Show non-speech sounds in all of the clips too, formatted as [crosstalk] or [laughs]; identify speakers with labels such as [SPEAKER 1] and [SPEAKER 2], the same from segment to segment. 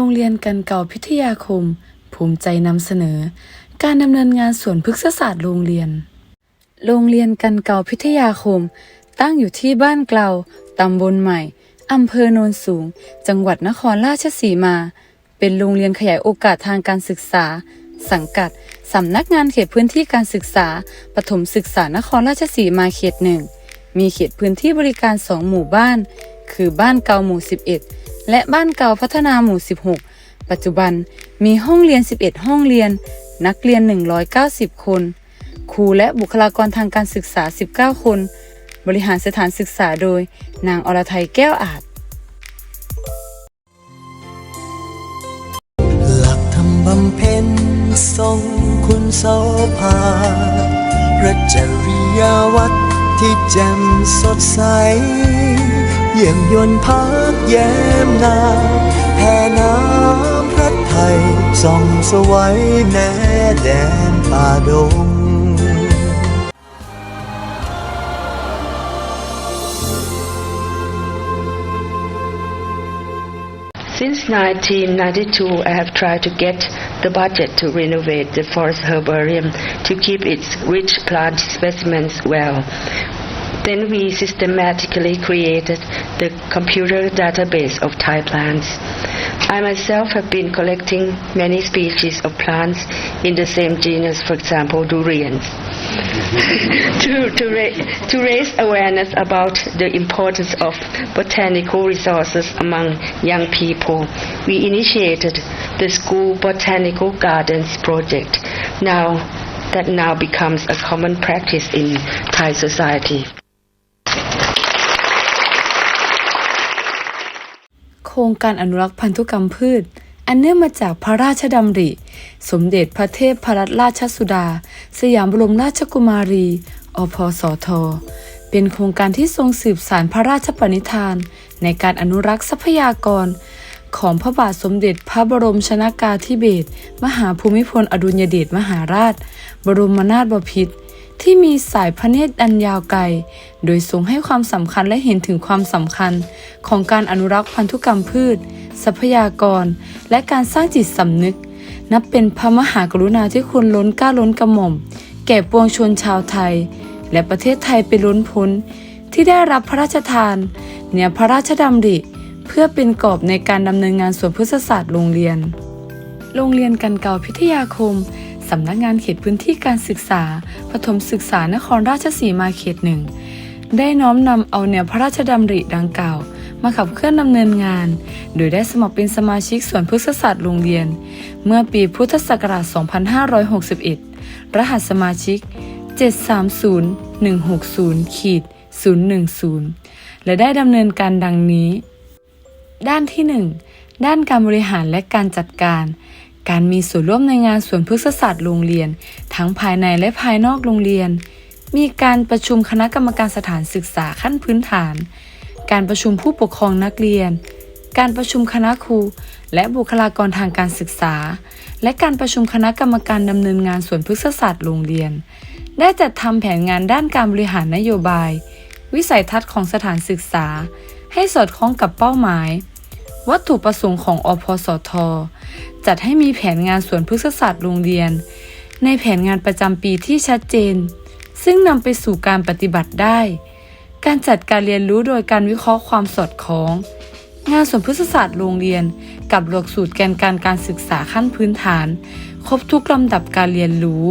[SPEAKER 1] รงเรียนกันเก่าพิทยาคม ภูมิใจนำเสนอ การดำเนินงานสวนพฤกษศาสตร์โรงเรียน โรงเรียนกันเก่าพิทยาคม ตั้งอยู่ที่บ้านเกลาตำบลใหม่อำเภอโนนสูง จังหวัดนครราชสีมา เป็นโรงเรียนขยายโอกาสทางการศึกษา สังกัดสำนักงานเขตพื้นที่การศึกษา ปฐมศึกษานครราชสีมาเขตหนึ่ง มีเขตพื้นที่บริการ2หมู่บ้าน คือบ้านเก่าหมู่ 11 และบ้านเก่าพัฒนาหมู่ 16 ปัจจุบันมีห้องเรียน 11 ห้องเรียน นักเรียน 190 คน ครูและบุคลากรทางการศึกษา 19 คน บริหารสถานศึกษาโดย นางอรไทยแก้วอาจ
[SPEAKER 2] หลักธรรมบำเพ็ญทรงคุณโสภาพระจริยวัตรที่แจ่มสดใส เยี่ยมยนต์พักแย้มนามแผ่น้ำพระไทยส่องสวัยแน่แดนป่าดง
[SPEAKER 3] Since 1992, I have tried to get the budget to renovate the forest herbarium to keep its rich plant specimens well. Then we systematically created the computer database of Thai plants. I myself have been collecting many species of plants in the same genus, for example, durians. [laughs] to, to, ra- to raise awareness about the importance of botanical resources among young people, we initiated the School Botanical Gardens project. Now, that now becomes a common practice in Thai society.
[SPEAKER 1] โครงการอนุรักษ์พันธุกรรมพืช อันเนื่องมาจากพระราชดำริ สมเด็จพระเทพพรัตนราชสุดา สยามบรมราชกุมารี อพสท เป็นโครงการที่ทรงสืบสารพระราชปณิธาน ในการอนุรักษ์ทรัพยากร ของพระบาทสมเด็จพระบรมชนากาธิเบศรมหาภูมิพลอดุลยเดชมหาราช บรมนาถบพิตร ที่มีสายพระเนตรอันยาวไกล โดยทรงให้ความสำคัญและเห็นถึงความสำคัญของการอนุรักษ์พันธุกรรมพืช ทรัพยากร และการสร้างจิตสำนึก นับเป็นพระมหากรุณาที่คุณล้นกล้าล้นกระหม่อม แก่ปวงชนชาวไทย และประเทศไทยเป็นล้นพ้น ที่ได้รับพระราชทานเนี่ยพระราชดำริ เพื่อเป็นกรอบในการดำเนินงานสวนพฤกษศาสตร์โรงเรียน โรงเรียนกันเก่าพิทยาคม สำนักงานเขตพื้นที่การศึกษาปฐมศึกษานครราชสีมาเขตหนึ่ง ได้น้อมนำเอาแนวพระราชดำริดังกล่าว มาขับเคลื่อนดำเนินงาน โดยได้สมัครเป็นสมาชิกส่วนพฤกษศาสตร์โรงเรียน เมื่อปีพุทธศักราช 2561 รหัสสมาชิก 730160ขีด010 และได้ดำเนินการดังนี้ ด้านที่ 1 ด้านการบริหารและการจัดการ การมีส่วนร่วมในงานสวนพฤกษศาสตร์โรงเรียน ทั้งภายในและภายนอกโรงเรียน มีการประชุมคณะกรรมการสถานศึกษาขั้นพื้นฐาน การประชุมผู้ปกครองนักเรียน การประชุมคณะครู และบุคลากรทางการศึกษา และการประชุมคณะกรรมการดำเนินงานสวนพฤกษศาสตร์โรงเรียน ได้จัดทำแผนงานด้านการบริหารนโยบาย วิสัยทัศน์ของสถานศึกษา ให้สอดคล้องกับเป้าหมาย วัตถุประสงค์ของอพสท จัดให้มีแผนงานสวนพฤกษศาสตร์โรงเรียน ในแผนงานประจำปีที่ชัดเจน ซึ่งนำไปสู่การปฏิบัติได้ การจัดการเรียนรู้โดยการวิเคราะห์ความสอดคล้อง งานสวนพฤกษศาสตร์โรงเรียน กับหลักสูตรแกนการการศึกษาขั้นพื้นฐาน ครบทุกลำดับการเรียนรู้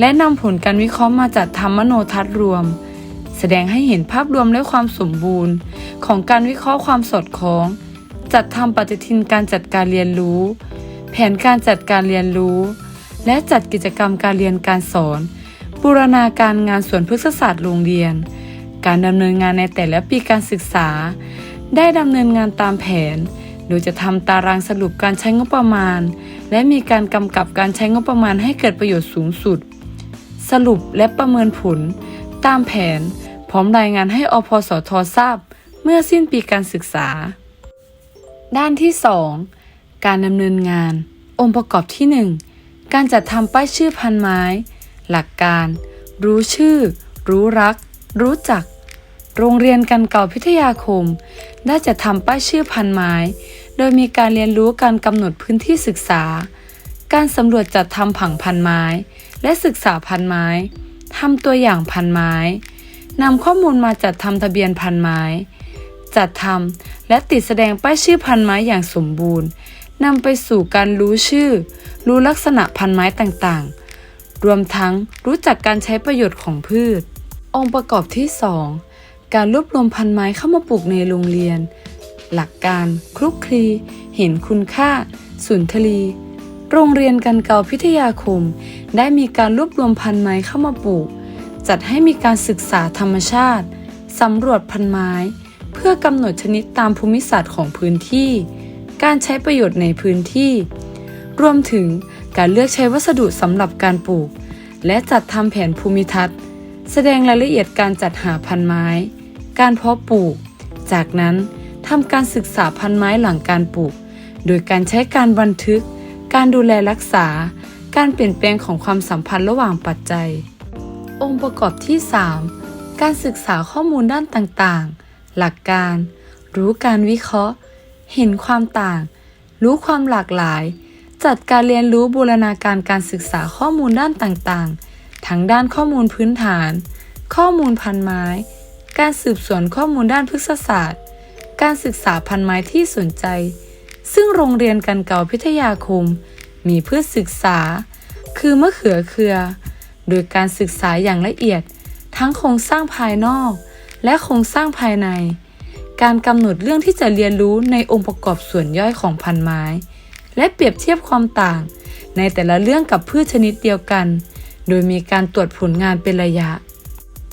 [SPEAKER 1] และนำผลการวิเคราะห์มาจัดทำมโนทัศน์รวมแสดงให้เห็นภาพรวมและความสมบูรณ์ ของการวิเคราะห์ความสอดคล้อง จัดทำปฏิทินการจัดการเรียนรู้ แผนการจัดการเรียนรู้ และจัดกิจกรรมการเรียนการสอน บูรณาการงานส่วนพฤกษศาสตร์โรงเรียน การดำเนินงานในแต่ละปีการศึกษา ได้ดำเนินงานตามแผน โดยจะทำตารางสรุปการใช้งบประมาณ และมีการกำกับการใช้งบประมาณให้เกิดประโยชน์สูงสุด สรุปและประเมินผล ตามแผน พร้อมรายงานให้อพสททราบ เมื่อสิ้นปีการศึกษา ด้านที่ 2 การดำเนินงาน องค์ประกอบที่ 1 การจัดทำป้ายชื่อพันไม้ หลักการ รู้ชื่อ รู้รัก รู้จัก โรงเรียนกันเก่าพิทยาคม ได้จัดทำป้ายชื่อพันไม้ โดยมีการเรียนรู้การกำหนดพื้นที่ศึกษา การสำรวจจัดทำผังพันไม้ และศึกษาพันไม้ทำตัวอย่างพันไม้นำข้อมูลมาจัดทำทะเบียนพันไม้ จัดทำ และติดแสดงป้ายชื่อพันไม้อย่างสมบูรณ์นำไปสู่การรู้ชื่อ รู้ลักษณะพันไม้ต่างๆ รวมทั้งรู้จักการใช้ประโยชน์ของพืช องค์ประกอบที่ 2 การรวบรวมพันไม้เข้ามาปลูกในโรงเรียน หลักการคลุกคลี เห็นคุณค่า สุนทรีโรงเรียนกันเกาพิทยาคม ได้มีการรวบรวมพันไม้เข้ามาปลูก จัดให้มีการศึกษาธรรมชาติสำรวจพันไม้ เพื่อกำหนดชนิดตามภูมิศาสตร์ของพื้นที่ การใช้ประโยชน์ในพื้นที่ รวมถึงการเลือกใช้วัสดุสำหรับการปลูก และจัดทำแผนภูมิทัศน์ แสดงรายละเอียดการจัดหาพันไม้ การเพาะปลูก จากนั้นทำการศึกษาพันไม้หลังการปลูก โดยการใช้การบันทึก การดูแลรักษา การเปลี่ยนแปลงของความสัมพันธ์ระหว่างปัจจัย องค์ประกอบที่ 3 การศึกษาข้อมูลด้านต่างๆ หลักการ รู้การวิเคราะห์ เห็นความต่าง รู้ความหลากหลาย จัดการเรียนรู้บูรณาการการศึกษาข้อมูลด้านต่างๆ ทั้งด้านข้อมูลพื้นฐาน ข้อมูลพันไม้ การสืบสวนข้อมูลด้านพฤกษศาสตร์ การศึกษาพันไม้ที่สนใจ ซึ่งโรงเรียนกันเก่าพิทยาคม มีเพื่อศึกษา คือมะเขือเครือ โดยการศึกษาอย่างละเอียด ทั้งโครงสร้างภายนอก และโครงสร้างภายใน การกำหนดเรื่องที่จะเรียนรู้ในองค์ประกอบส่วนย่อยของพันไม้ และเปรียบเทียบความต่าง ในแต่ละเรื่องกับพืชชนิดเดียวกัน โดยมีการตรวจผลงานเป็นระยะ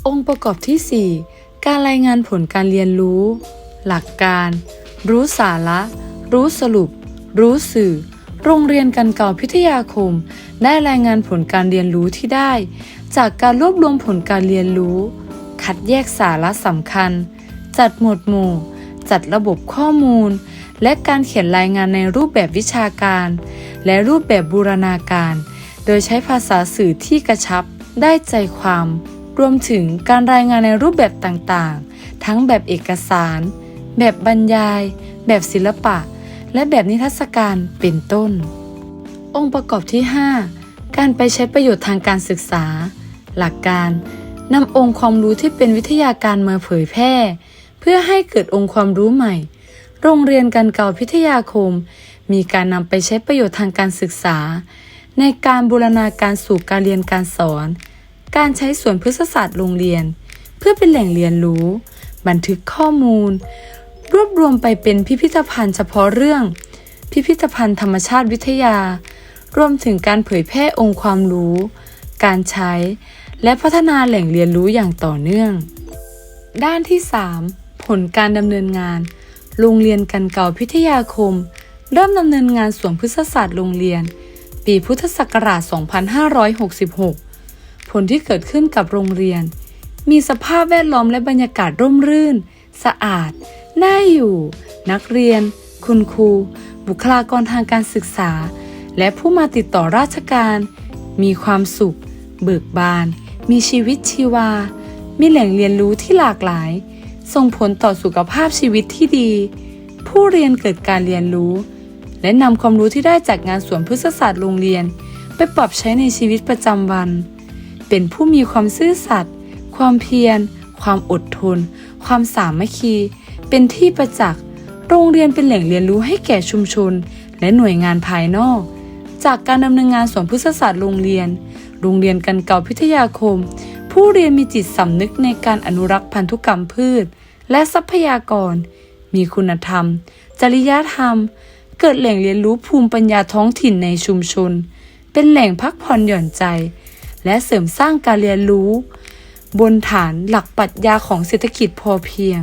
[SPEAKER 1] องค์ประกอบที่ 4 การรายงานผลการเรียนรู้ หลักการ รู้สาระ รู้สรุป รู้สื่อโรงเรียนกันเก่าพิทยาคม ได้รายงานผลการเรียนรู้ที่ได้ จากการรวบรวมผลการเรียนรู้ คัดแยกสาระสำคัญ จัดหมวดหมู่ จัดระบบข้อมูล และการเขียนรายงานในรูปแบบวิชาการ และรูปแบบบูรณาการ โดยใช้ภาษาสื่อที่กระชับ ได้ใจความ รวมถึงการรายงานในรูปแบบต่างๆ ทั้งแบบเอกสาร แบบบรรยาย แบบศิลปะ และแบบนิทรรศการเป็นต้น องค์ประกอบที่ 5 การไปใช้ประโยชน์ทางการศึกษา หลักการ นำองค์ความรู้ที่เป็นวิทยาการมาเผยแพร่ เพื่อให้เกิดองค์ความรู้ใหม่ โรงเรียนกันเก่าพิทยาคม มีการนำไปใช้ประโยชน์ทางการศึกษา ในการบูรณาการสู่การเรียนการสอน การใช้ส่วนพฤกษศาสตร์โรงเรียน เพื่อเป็นแหล่งเรียนรู้ บันทึกข้อมูล รวบรวมไปเป็นพิพิธภัณฑ์เฉพาะเรื่อง พิพิธภัณฑ์ธรรมชาติวิทยา รวมถึงการเผยแพร่องค์ความรู้ การใช้ และพัฒนาแหล่งเรียนรู้อย่างต่อเนื่อง ด้านที่ 3 ผลการดำเนินงาน โรงเรียนกันเก่าพิทยาคม เริ่มดำเนินงานสวนพฤกษศาสตร์โรงเรียน ปีพุทธศักราช 2566 ผลที่เกิดขึ้นกับโรงเรียน มีสภาพแวดล้อมและบรรยากาศร่มรื่น สะอาด น่าอยู่ นักเรียน คุณครู บุคลากรทางการศึกษา และผู้มาติดต่อราชการ มีความสุข เบิกบาน มีชีวิตชีวา มีแหล่งเรียนรู้ที่หลากหลาย ส่งผลต่อสุขภาพชีวิตที่ดี ผู้เรียนเกิดการเรียนรู้ และนำความรู้ที่ได้จากงานสวนพฤกษศาสตร์โรงเรียน ไปปรับใช้ในชีวิตประจำวัน เป็นผู้มีความซื่อสัตย์ ความเพียร ความอดทน ความสามัคคี เป็นที่ประจักษ์ โรงเรียนเป็นแหล่งเรียนรู้ให้แก่ชุมชน และหน่วยงานภายนอก จากการดำเนินงานสวนพฤกษศาสตร์โรงเรียน โรงเรียนกันเก่าพิทยาคม ผู้เรียนมีจิตสำนึกในการอนุรักษ์พันธุกรรมพืช และทรัพยากร มีคุณธรรม จริยธรรม เกิดแหล่งเรียนรู้ภูมิปัญญาท้องถิ่นในชุมชน เป็นแหล่งพักผ่อนหย่อนใจ และเสริมสร้างการเรียนรู้ บนฐานหลักปรัชญาของเศรษฐกิจพอเพียง